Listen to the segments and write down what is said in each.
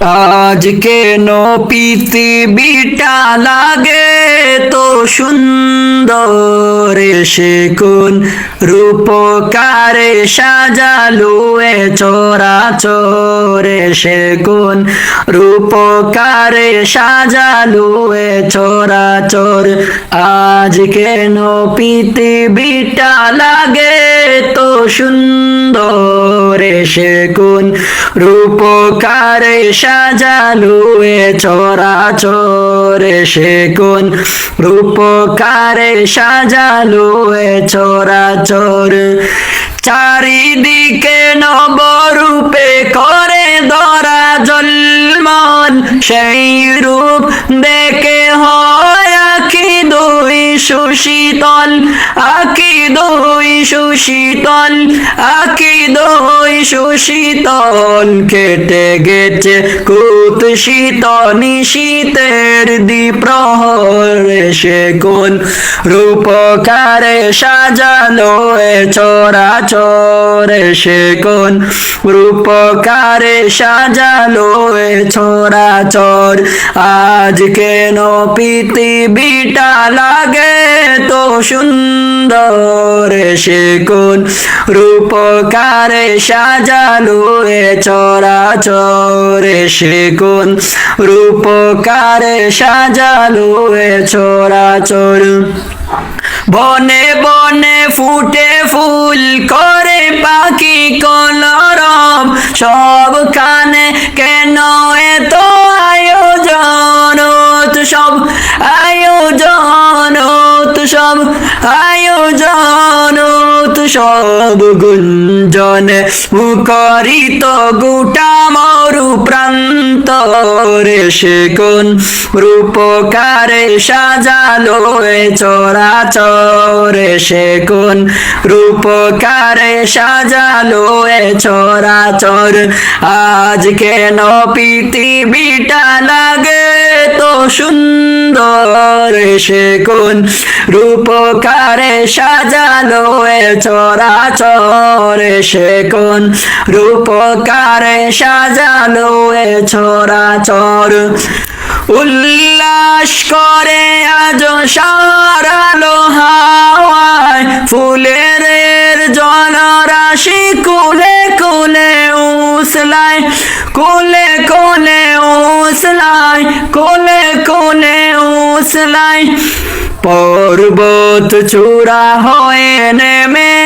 আজ কেন পৃথিবীটা লাগে তো সুন্দর? সে কোন রূপকারে সাজালো এ চোরা চোরে সে কোন রূপকারে সাজালো এ চোরা চোর আজ কেন পৃথিবীটা লাগে তো সুন্দর? সে কোন রূপকারে সাজালো এ চোরা চোরে সে কোন রূপকারে সাজালো এ চোরা চোর চারিদিকে নবরূপে করে ধরা জলমন সেই রূপ দেখে সুশীতল আকি দোই সুশীতল আকি দোই সুশীতল। কেটে গেছে কুত শীত নিশীতের দ্বিপ্রহর। সে কোন রূপকারে সাজালো এ চোরা চোরে কোন রূপকারে সাজালো এ ছোরা চোর আজ কেন পৃথিবীটা লাগে তো সুন্দর? সে কোন রূপকারে সাজালো এ চোরা চোরে সে কোন রূপকারে সাজালো এ চোরা চোর বনে বনে ফুটে ফুল করে পাখি কলরব। সব কানে এত সব গুঞ্জন মুখরিত গোটা মরু প্রান্ত রে সে কোন রূপকারে সাজালো এ চোরা চরে সে কোন রূপকারে সাজালো এ চোরা চর আজ কেন পৃথিবীটা লাগে? সুন্দর সে কোন রূপকারে সাজালো এ চোরা চরে সে কোন রূপকারে সাজালো এ চোরা চর উল্লাস করে আজ সারালো হাওয়ায়, ফুলের এর জলরাশি কুলে কুলে উসলায় কোলে কোলে ওসলাই কোলে কোলে ওসলাই। পর্বত চূড়া হয়ে নেমে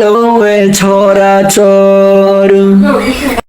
လုံးဝချောရာချောရူ